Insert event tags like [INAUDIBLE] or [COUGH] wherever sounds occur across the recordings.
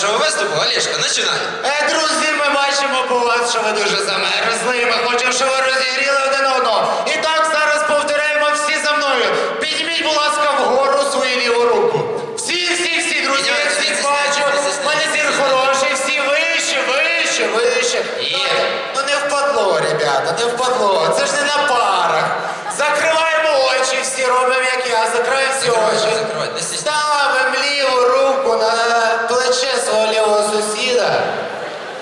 нашого виступу. Олешка, починай. Е, друзі, ми бачимо по вас, що ви дуже замерзли. і Ми хочемо, щоб ви розігріли один одного. І так зараз повторяємо всі за мною. Підніміть, будь ласка, вгору свою ліву руку. Всі, всі, всі, друзі, я всіх бачу. мене зір хороший, всі вище, вище, вище. Є. Ну не впадло, ребята, не впадло. Це ж не на парах. Закриваємо очі, всі робимо, як я. Закриваємо всі очі. закривайте, не. Ставимо ліву руку на плече свого лівого сусіда.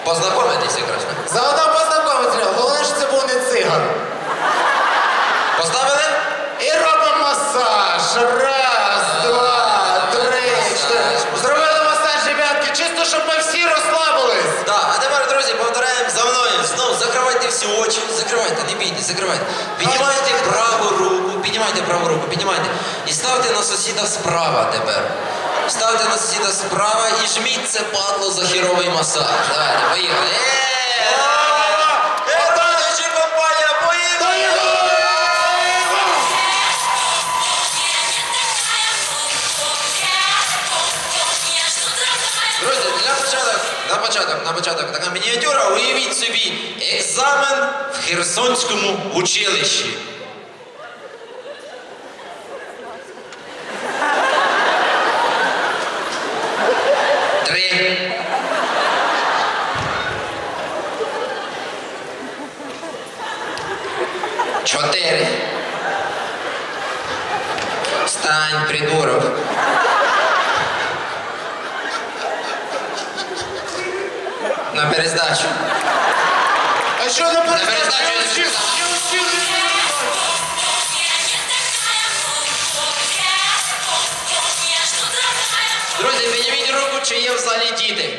Познайомитися краще. Заодно познайомитися. Головне, що це був не циган. Поставили? І робимо масаж. Раз, два, три, чотири. Зробили масаж, ребятки, чисто, щоб ми всі розслабились. Так, а тепер, друзі, повторяємо за мною. Знову закривайте всі очі. Закривайте, не бійте, закривайте. Піднімайте праву руку, піднімайте праву руку, піднімайте. І ставте на сусіда справа тепер. Ставте на сусіда справа і жміть це падло за хіровий масаж. Давайте, поїхали. Е, е, початок, така мініатюра. Уявіть собі екзамен в Херсонському училищі. Три. Чотири. Встань, придурок. На перездачу. А що не перездачу. Друзі, підніміть руку, чи є в залі діти.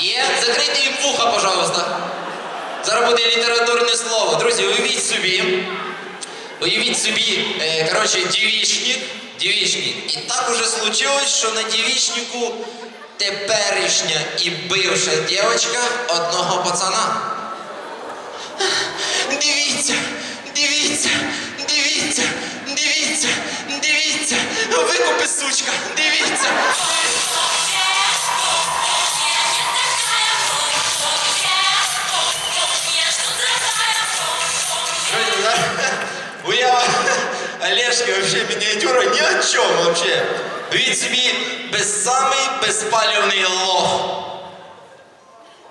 Є? Закрийте їм вуха, пожалуйста. Зараз буде літературне слово. Друзі, уявіть собі. Уявіть собі, е, коротше, дівічник, дівічник. І так уже случилось, що на дівічнику теперішня і бивша дівчинка одного пацана. Дивіться, дивіться, дивіться, дивіться, дивіться, викупи, сучка, дивіться. Уява [LAUGHS] Олешки вообще мініатюра ні о чому вообще. Дивіться собі без самий безпалівний лох.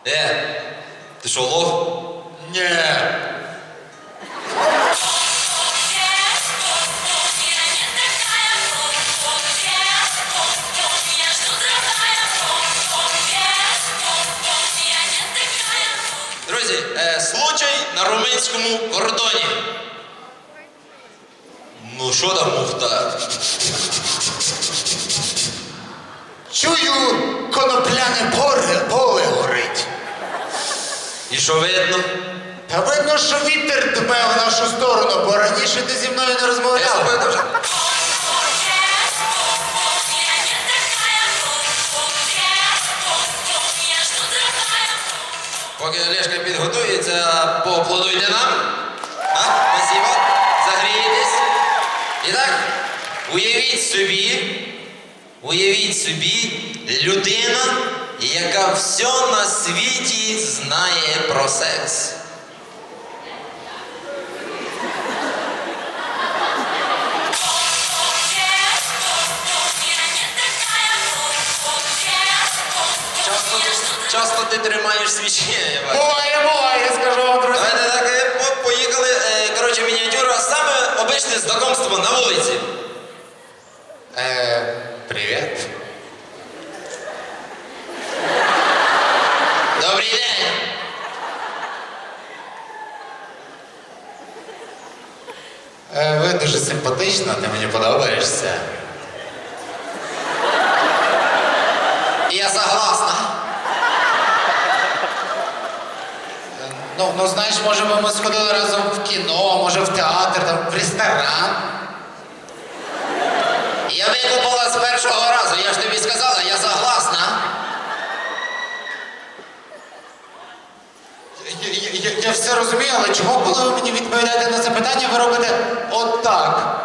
Е, ти що, лох? Ні. Друзі, е, случай на румунському кордоні. Ну що там муфта? Чую, конопляне поле, поле горить. І що видно? Та видно, що вітер дме в нашу сторону, бо раніше ти зі мною не Я розмовляв. слухаю дуже. Поки Олешка підготується, поаплодуйте нам. А? Спасибо. Загрієтесь. І так, уявіть собі, уявіть собі людина, яка все на світі знає про секс. Часто ти, тримаєш свічі, я бачу. Буває, буває, скажу вам, друзі. Давайте так, е, по- поїхали. Е, Коротше, мініатюра саме обичне знакомство на вулиці. Е, привіт. Добрий день. Е, ви дуже симпатична, ти мені подобаєшся. Я согласна. Е, Ну, ну знаєш, може би ми сходили разом в кіно, може в театр, там, в ресторан. Я викупила з першого разу, я ж тобі сказала, я согласна. Я, я, я, я все розумію, але чого, коли ви мені відповідаєте на запитання, ви робите отак?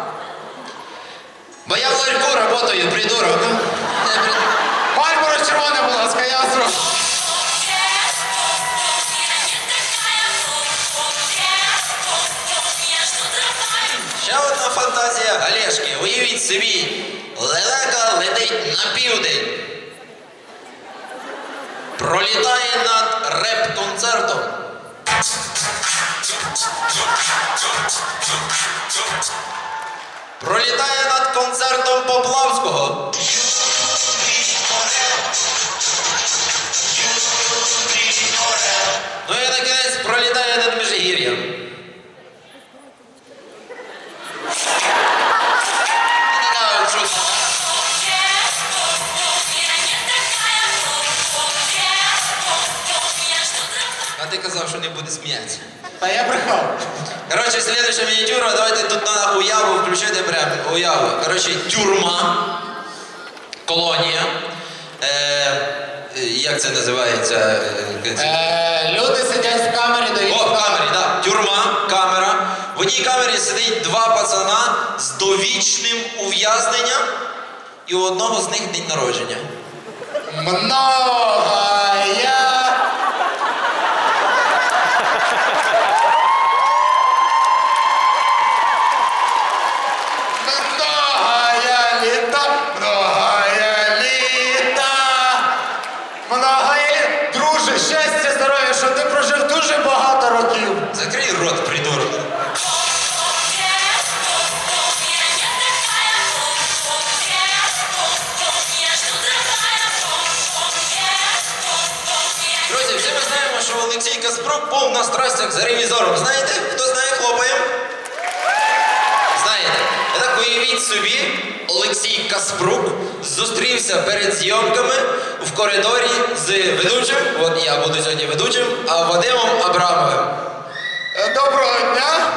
роботою, придурок. Не придурок. Мальборо червоне, будь ласка, я вас прошу. Фантазія Олешки. Уявіть собі, лелека летить на південь. Пролітає над реп-концертом. Пролітає над концертом Поплавського. Ну і на кінець пролітає над Межигір'ям. А ти казав, що не буде сміятися. Та я брехав. Коротше, следующа мініатюра, давайте тут на уяву включити прям уяву. Коротше, тюрма, колонія. Е, як це називається? Е, Е, люди сидять в камері, дають. О, в камері, так. Тюрма, камера. В одній камері сидить два пацана з довічним ув'язненням, і у одного з них день народження. Многая. Зустрівся перед зйомками в коридорі з ведучим. От я буду сьогодні ведучим, а Вадимом Абрамовим. Е, Доброго дня.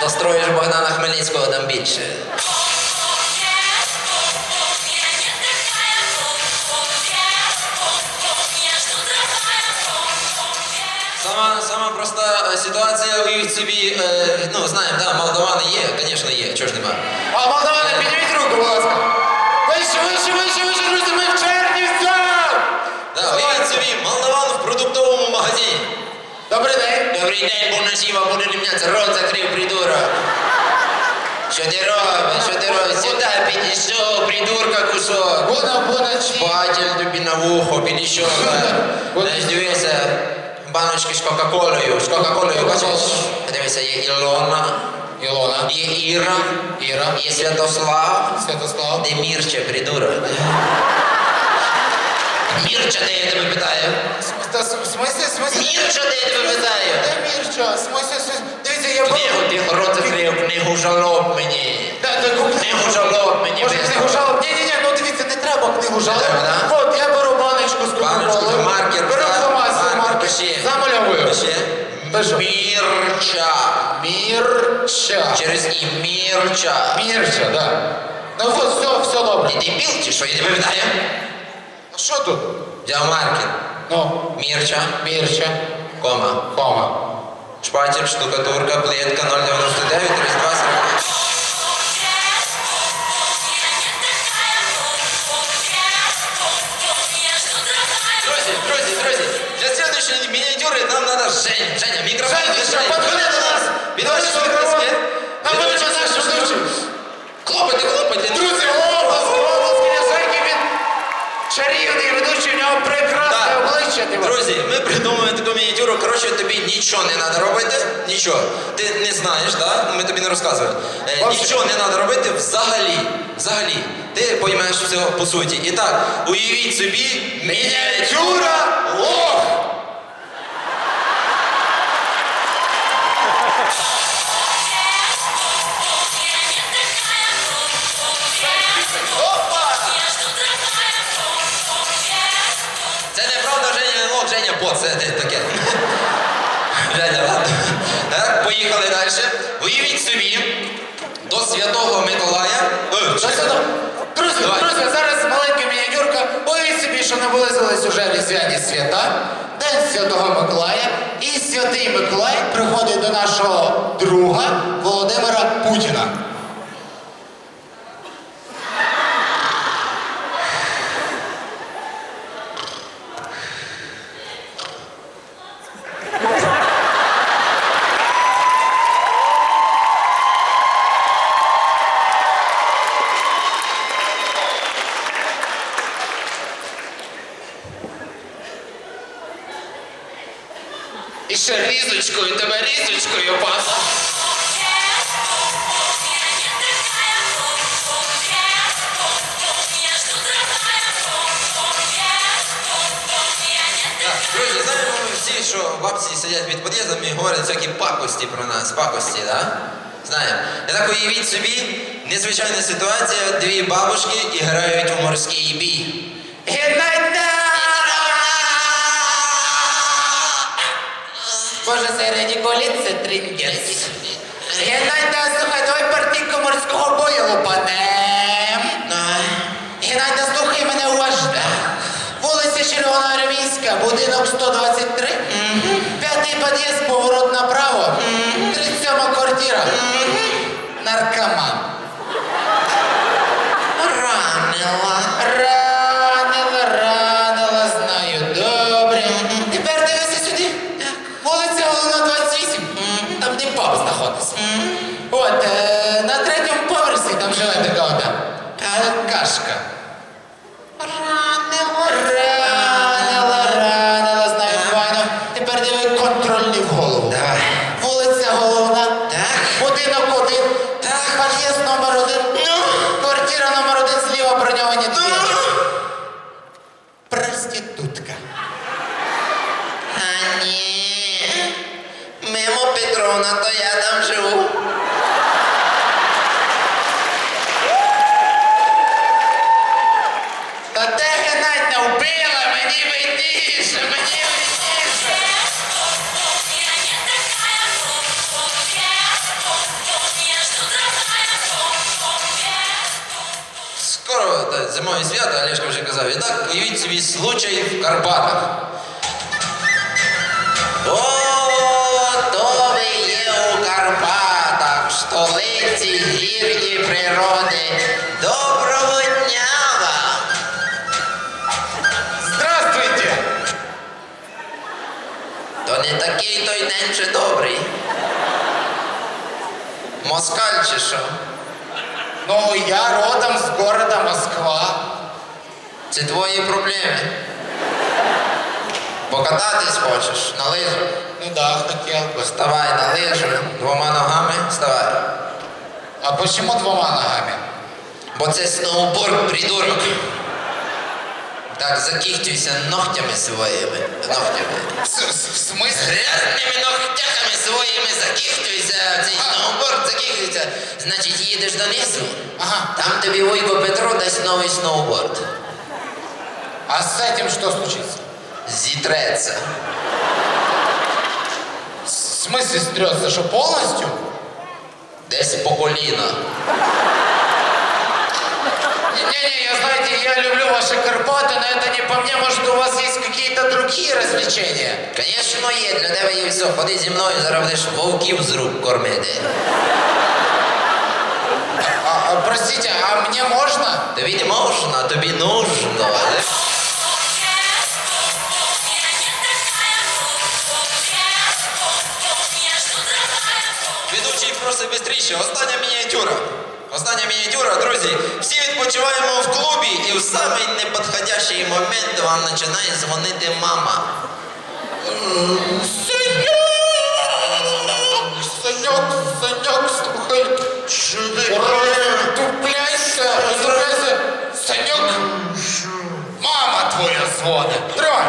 Достроїш Богдана Хмельницького там більше. Сама, сама проста е, ситуація, уявіть собі, е, ну знаємо, да, молдавани є, звісно, є, чого ж нема. А молдавани, підніміть руку, будь ласка. Вище, вище, вище, вище, друзі, ми в Чернівцях. Да, уявіть собі, молдаван в продуктовому магазині. Добрий день. Добрий день, Бонасіва, буде рівнятися, рот закрив, придурок. Що ти робиш, що ти робиш? Сюди підійшов, придурка кусок. Буна, чи. Батіль тобі на вухо підійшов. Знаєш, дивися, баночки з Кока-Колою. З Кока-Колою, бачиш? Дивися, є Ілона, Ілона. є Іра, Іра. є Святослав, Святослав. де Мірча, придурок. Мірча, де я тебе питаю? Та, в? Мірча, де я тебе питаю? Де Мірча? В смислі? Дивіться, я Книгу, ти рот закрив, книгу жалоб мені. Та, та, Книгу жалоб мені Може, книгу жалоб? Ні, ні, ні, ну дивіться, не треба книгу жалоб. треба, да? От, я беру баночку з Баночку, Кока-Колою. маркер, Беру фломастер, маркер, маркер. пиши. Замальовую. Ще? Мірча. Мірча. Через і Мірча. Мірча, да. Ну от, все, все добре. Ти дебіл чи що? Я тебе питаю? А що тут? Взяв маркер. Ну, Мірча, Мірча, кома. кома. Шпатель, штукатурка, плитка 099, 32, 40. Друзі, друзі, друзі, для следующей мініатюри нам треба Женя. Женя, мікрофон. Женя, Женя, що, подходи до нас. До нас, нас. Нам буде наш ведучий. Хлопайте, хлопайте. Друзі, Обличчя. Друзі, ми придумаємо таку мініатюру. Коротше, тобі нічого не треба робити. Нічого. Ти не знаєш, да? Ми тобі не розказуємо. Е, нічого не треба робити взагалі. Взагалі. Ти поймеш все по суті. І так, уявіть собі мініатюра лох. Уявіть собі, до Святого Миколая. Та чекай. це так. Друзі, друзі, зараз маленька мініатюрка. Уявіть собі, що наблизились уже різдвяні свята, День Святого Миколая. І святий Миколай приходить до нашого друга Володимира Путіна. Різочкою, тебе різочкою. Так, друзі, знаємо ми всі, що бабці сидять під під'їздом і говорять всякі пакості про нас, пакості, да? Знаємо. І так уявіть собі, незвичайна ситуація, дві бабушки і грають у морський бій. Геннадьна! Боже, середі коліт це тріндець. Геннадьна, слухай, давай партійку морського бою лупанем. Геннадьна, слухай мене уважно. Вулиця Червоноармійська, будинок 123. П'ятий під'їзд, поворот направо. 37 квартира. Наркоман. Алкашка. Ранила, ранила, ранила, знаю файно. Тепер диви контрольний в голову. Давай. Вулиця Головна. Так. Будинок один. Так. Під'їзд номер один. Квартира номер один зліва броньовані двері. Проститутка. А ні. Мимо Петровна, то я там живу. Зимові свята, Олешка вже казав. І так уявіть собі случай в Карпатах. О, то ви є у Карпатах, в столиці гірні природи. Доброго дня вам! Здравствуйте! То не такий той день чи добрий. Москаль чи що? Ну, я родом з города Москва. Це твої проблеми. Покататись хочеш на лижах? Ну да, хотел бы. Вставай на лижу двома ногами, вставай. А почему двома ногами? Бо це сноуборд, придурок. Так, закіхтюйся ногтями своїми. Ногтями. В, с- с- в смысле? Грязними ногтями своїми закіхтюйся, в цей сноуборд закіхтюйся. Значить, їдеш донизу. Ага. Там тобі Войко Петро дасть новий сноуборд. А с этим что случится? Зітреться. В смысле стрется, что полностью? Десь по коліна. Не-не, я знаете, я люблю ваши Карпаты, но это не по мне. Может, у вас есть какие-то другие развлечения? Конечно, є, для тебе є все. Ходи зі мною, зараз будеш вовків з рук кормити. А, а, простите, а мне можно? Тобі не можна, тобі нужно. Остання мініатюра, друзі. Всі відпочиваємо в клубі і в самий неподходящий момент вам починає дзвонити мама. Санек! Санек, Санек, слухай. Тупляйся, розбирайся. Санек, мама твоя дзвонить. Тривай.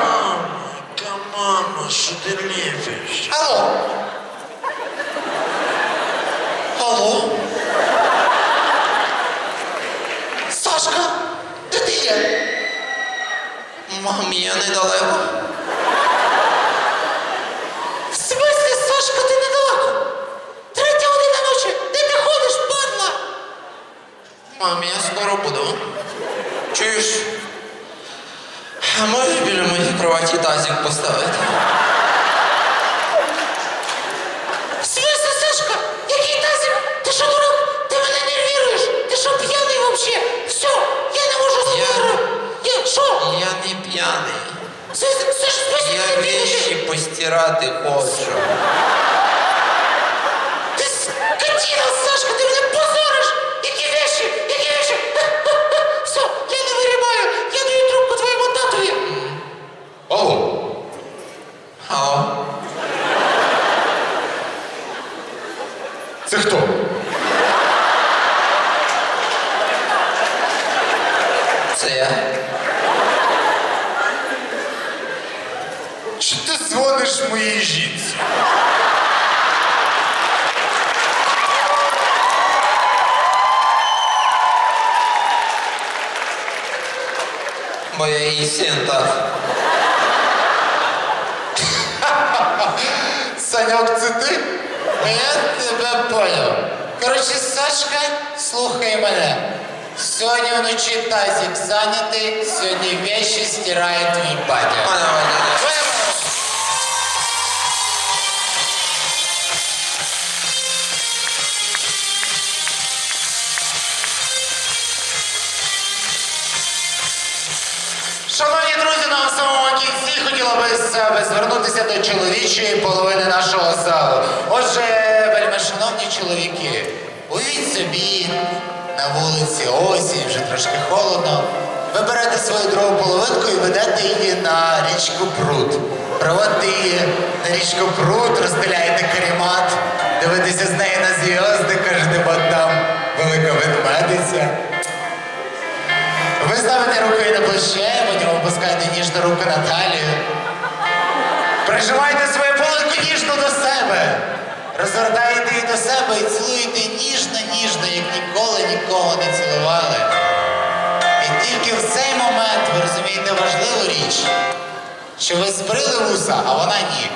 Та мама, що ти ліпиш? Алло. Сашка, де ти є? Мам, я недалеко. В смысле, Сашка, ти недалеко? Третя година ночі. Де ти ходиш, падла? Мам, я скоро буду. Чуєш? А можеш біля моїх кроваті тазик поставити? Я постирати хочу. Бо я її син, так. Саньок, це ти? Я тебе поняв. Коротше, Сашка, слухай мене. Сьогодні вночі тазик зайнятий, сьогодні вещі стирає твій батя. Давай, давай, Шановні друзі, на самому кінці хотіла би себе звернутися до чоловічої половини нашого залу. Отже, вельми шановні чоловіки, уявіть собі, на вулиці осінь, вже трошки холодно. Ви берете свою другу половинку і ведете її на річку Пруд. Проводите її на річку Пруд, розстеляєте карімат, дивитеся з неї на зв'язки, кажете, бо там велика ведмедиця. Ви ставите руки на плече, потім опускаєте ніжну руку на талію. Прижимаєте свою полонку ніжно до себе. Розвертаєте її до себе і цілуєте ніжно-ніжно, як ніколи нікого не цілували. І тільки в цей момент ви розумієте важливу річ, що ви збрили вуса, а вона ні.